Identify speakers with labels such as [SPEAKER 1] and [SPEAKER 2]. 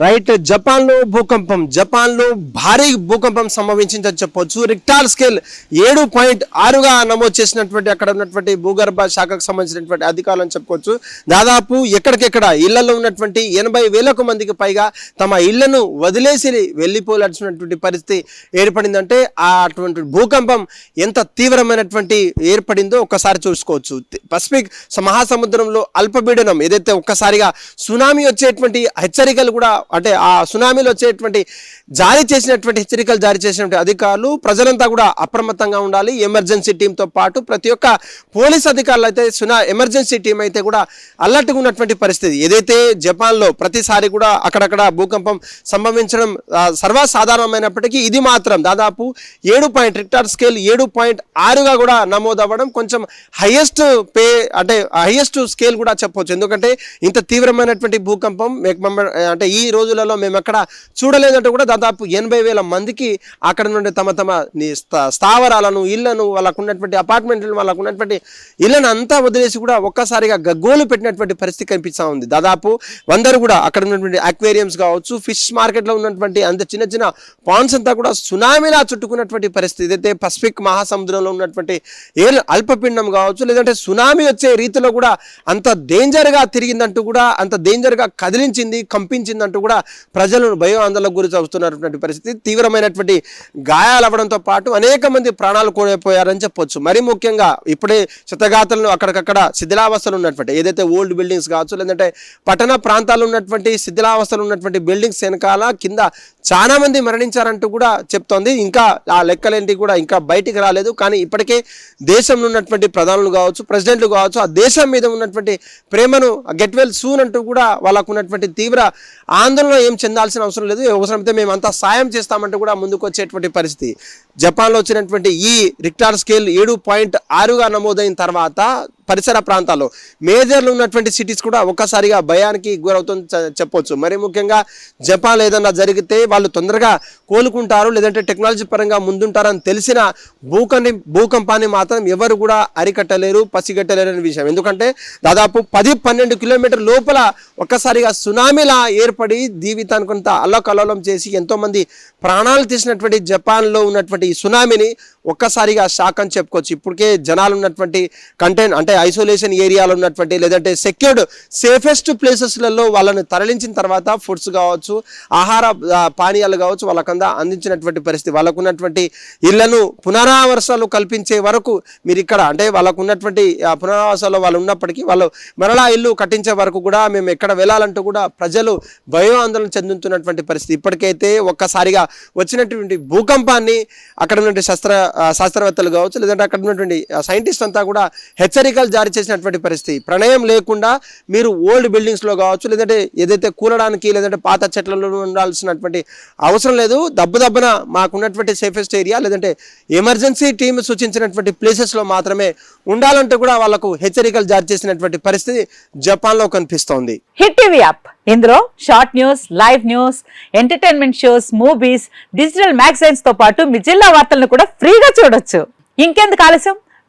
[SPEAKER 1] Right జపాన్లో భూకంపం జపాన్లో భారీ భూకంపం సంభవించిందని చెప్పొచ్చు. రిక్టార్ స్కేల్ ఏడు పాయింట్ ఆరుగా నమోదు చేసినటువంటి అక్కడ ఉన్నటువంటి భూగర్భ శాఖకు సంబంధించినటువంటి అధికారులు అని చెప్పుకోవచ్చు. దాదాపు ఎక్కడికెక్కడ ఇళ్ళలో ఉన్నటువంటి ఎనభై వేలకు మందికి పైగా తమ ఇళ్ళను వదిలేసి వెళ్ళిపోవాల్సినటువంటి పరిస్థితి ఏర్పడిందంటే ఆ అటువంటి భూకంపం ఎంత తీవ్రమైనటువంటి ఏర్పడిందో ఒక్కసారి చూసుకోవచ్చు. పసిఫిక్ మహాసముద్రంలో అల్పపీడనం ఏదైతే ఒక్కసారిగా సునామీ వచ్చేటువంటి హెచ్చరికలు కూడా అంటే ఆ సునామీలో వచ్చేటువంటి జారీ చేసినటువంటి హెచ్చరికలు జారీ చేసినటువంటి అధికారులు ప్రజలంతా కూడా అప్రమత్తంగా ఉండాలి. ఎమర్జెన్సీ టీంతో పాటు ప్రతి ఒక్క పోలీస్ అధికారులు అయితే సునా ఎమర్జెన్సీ టీం అయితే కూడా అలర్ట్గా ఉన్నటువంటి పరిస్థితి. ఏదైతే జపాన్లో ప్రతిసారి కూడా అక్కడక్కడ భూకంపం సంభవించడం సర్వసాధారణమైనప్పటికీ ఇది మాత్రం దాదాపు ఏడు పాయింట్ రిక్టార్ స్కేల్ ఏడు పాయింట్ ఆరుగా కూడా నమోదవ్వడం కొంచెం హయ్యెస్ట్ పే అంటే హయ్యెస్ట్ స్కేల్ కూడా చెప్పవచ్చు ఎందుకంటే ఇంత తీవ్రమైనటువంటి భూకంపం అంటే ఈ రోజులలో మేము ఎక్కడ చూడలేదంటే కూడా దాదాపు ఎనభై వేల మందికి అక్కడ నుండి తమ తమ స్థావరాలను ఇళ్ళను వాళ్ళకు ఉన్నటువంటి అపార్ట్మెంట్లను వాళ్ళకు ఉన్నటువంటి ఇళ్ళను అంతా వదిలేసి కూడా ఒక్కసారిగా గగ్గోలు పెట్టినటువంటి పరిస్థితి కనిపిస్తూ ఉంది. దాదాపు వందరు కూడా అక్కడ ఉన్నటువంటి అక్వేరియంస్ కావచ్చు ఫిష్ మార్కెట్లో ఉన్నటువంటి అంత చిన్న చిన్న పాండ్స్ అంతా కూడా సునామీలా చుట్టుకున్నటువంటి పరిస్థితి. ఏదైతే పసిఫిక్ మహాసముద్రంలో ఉన్నటువంటి ఏ అల్పపిండం కావచ్చు లేదంటే సునామీ వచ్చే రీతిలో కూడా అంత డేంజర్గా తిరిగిందంటూ కూడా అంత డేంజర్గా కదిలించింది కంపించిందంటూ కూడా ప్రజలు భయం ఆందోళన గురి చదువుతున్నటువంటి పరిస్థితి తీవ్రమైనటువంటి గాయాలవ్వడంతో పాటు అనేక మంది ప్రాణాలు కోల్పోయారని చెప్పొచ్చు. మరి ముఖ్యంగా ఇప్పుడే చిత్తగాతలను అక్కడికక్కడ శిథిలావస్థలు ఉన్నటువంటి ఏదైతే ఓల్డ్ బిల్డింగ్స్ కావచ్చు లేదంటే పట్టణ ప్రాంతాల్లో ఉన్నటువంటి శిథిలావస్థలు ఉన్నటువంటి బిల్డింగ్స్ వెనకాల కింద చాలా మంది మరణించారంటూ కూడా చెప్తోంది. ఇంకా ఆ లెక్కలేంటి కూడా ఇంకా బయటికి రాలేదు. కానీ ఇప్పటికే దేశంలో ఉన్నటువంటి ప్రధానులు కావచ్చు ప్రెసిడెంట్లు కావచ్చు ఆ దేశం మీద ఉన్నటువంటి ప్రేమను గెట్ వెల్ సూన్ అంటూ కూడా వాళ్ళకు ఉన్నటువంటి తీవ్ర ఆందోళన ఏం చెందాల్సిన అవసరం లేదు. అవసరమైతే మేము అంతా సాయం చేస్తామంటే కూడా ముందుకు వచ్చేటువంటి పరిస్థితి. జపాన్లో వచ్చినటువంటి ఈ రిక్టార్ స్కేల్ ఏడు పాయింట్ ఆరుగా నమోదైన తర్వాత పరిసర ప్రాంతాల్లో. మేజర్లు ఉన్నటువంటి సిటీస్ కూడా ఒక్కసారిగా భయానికి గురవుతుంది చెప్పొచ్చు. మరి ముఖ్యంగా జపాన్ ఏదన్నా జరిగితే వాళ్ళు తొందరగా కోలుకుంటారు లేదంటే టెక్నాలజీ పరంగా ముందుంటారని తెలిసిన భూకంపి భూకంపాన్ని మాత్రం ఎవరు కూడా అరికట్టలేరు పసిగట్టలేరు అనే విషయం. ఎందుకంటే దాదాపు పది పన్నెండు కిలోమీటర్ లోపల ఒక్కసారిగా సునామీలా ఏర్పడి జీవితానికి కొంత అల్లకల్లోలం చేసి ఎంతోమంది ప్రాణాలు తీసినటువంటి జపాన్లో ఉన్నటువంటి ఈ సునామీని ఒక్కసారిగా షాక్ అని చెప్పుకోవచ్చు. ఇప్పటికే జనాలు ఉన్నటువంటి కంటైన్ అంటే ఐసోలేషన్ ఏరియాలో ఉన్నటువంటి లేదంటే సెక్యూర్డ్ సేఫెస్ట్ ప్లేసెస్లలో వాళ్ళని తరలించిన తర్వాత ఫుడ్స్ కావచ్చు ఆహార పానీయాలు కావచ్చు వాళ్ళకందా అందించినటువంటి పరిస్థితి. వాళ్ళకు ఉన్నటువంటి ఇళ్ళను పునరావాసాలు కల్పించే వరకు మీరు ఇక్కడ అంటే వాళ్ళకున్నటువంటి పునరావాసాలు వాళ్ళు ఉన్నప్పటికీ వాళ్ళు మరలా ఇల్లు కట్టించే వరకు కూడా మేము ఎక్కడ వెళ్ళాలంటూ కూడా ప్రజలు భయం ఆందోళన చెందుతున్నటువంటి పరిస్థితి. ఇప్పటికైతే ఒక్కసారిగా వచ్చినటువంటి భూకంపాన్ని అక్కడ ఉన్నటువంటి శస్త్ర శాస్త్రవేత్తలు కావచ్చు లేదంటే అక్కడ ఉన్నటువంటి సైంటిస్ట్ అంతా కూడా హెచ్చరిక హెచ్చరికలు జారీ చేసినటువంటి పరిస్థితి. ప్రణయం లేకుండా మీరు ఓల్డ్ బిల్డింగ్స్లో కావచ్చు లేదంటే ఏదైతే కూలడానికి లేదంటే పాత చెట్లలో ఉండాల్సినటువంటి అవసరం లేదు. దబ్బు దబ్బున మాకున్నటువంటి సేఫెస్ట్ ఏరియా లేదంటే ఎమర్జెన్సీ టీమ్ సూచించినటువంటి ప్లేసెస్లో మాత్రమే ఉండాలంటే కూడా వాళ్ళకు హెచ్చరికలు జారీ చేసినటువంటి పరిస్థితి జపాన్లో కనిపిస్తోంది.
[SPEAKER 2] Hit TV app. ఇందులో short news live news entertainment shows movies digital మ్యాగజైన్స్తో పాటు మీ జిల్లా వార్తలను కూడా ఫ్రీగా చూడొచ్చు. ఇంకెందుకు ఆలస్యం?